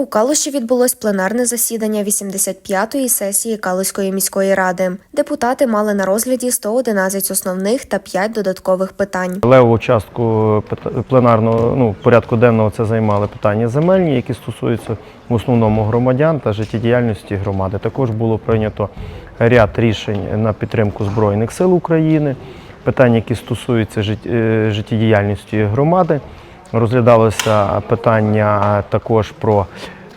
У Калуші відбулось пленарне засідання 85-ї сесії Калуської міської ради. Депутати мали на розгляді 111 основних та 5 додаткових питань. Левову частку пит- пленарного ну, порядку денного це займали питання земельні, які стосуються в основному громадян та життєдіяльності громади. Також було прийнято ряд рішень на підтримку Збройних сил України, питання, які стосуються е, життєдіяльності громади. Розглядалося питання також про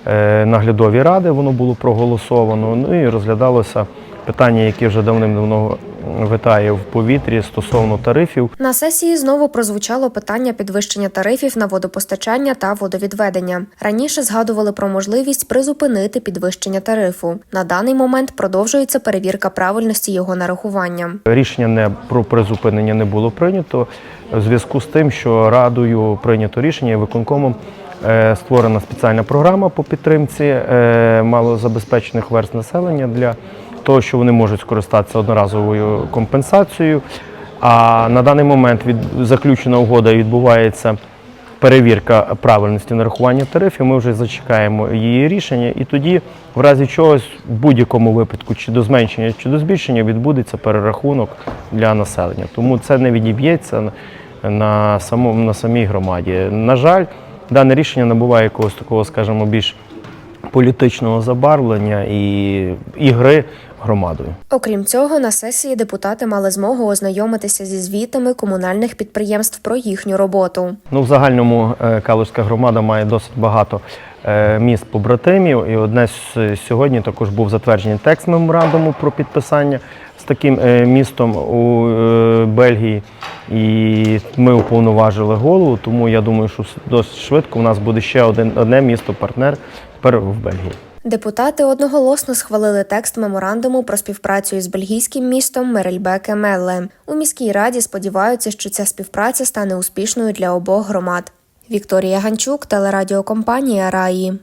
е, наглядові ради, воно було проголосовано. Ну і розглядалося питання, яке вже давним-давно витає в повітрі стосовно тарифів. На сесії знову прозвучало питання підвищення тарифів на водопостачання та водовідведення. Раніше згадували про можливість призупинити підвищення тарифу. На даний момент продовжується перевірка правильності його нарахування. Рішення не про призупинення не було прийнято в зв'язку з тим, що радою прийнято рішення виконкомом е, створена спеціальна програма по підтримці е, малозабезпечених верст населення для того, що вони можуть скористатися одноразовою компенсацією. А на даний момент від заключена угода відбувається перевірка правильності нарахування тарифів. Ми вже зачекаємо її рішення, і тоді, в разі чогось, в будь-якому випадку, чи до зменшення, чи до збільшення, відбудеться перерахунок для населення. Тому це не відіб'ється на- самому на самій громаді. На жаль, дане рішення набуває якогось такого, скажімо, більш політичного забарвлення і ігри громадою. Окрім цього, на сесії депутати мали змогу ознайомитися зі звітами комунальних підприємств про їхню роботу. Ну, в загальному е, Калузька громада має досить багато е, міст побратимів. І одне з сьогодні також був затверджений текст меморандуму про підписання з таким е, містом у е, Бельгії. І ми уповноважили голову, тому я думаю, що досить швидко у нас буде ще один, одне місто-партнер тепер в Бельгії. Депутати одноголосно схвалили текст меморандуму про співпрацю із бельгійським містом Мерельбеке Мелле. У міській раді сподіваються, що ця співпраця стане успішною для обох громад. Вікторія Ганчук, телерадіокомпанія Раї.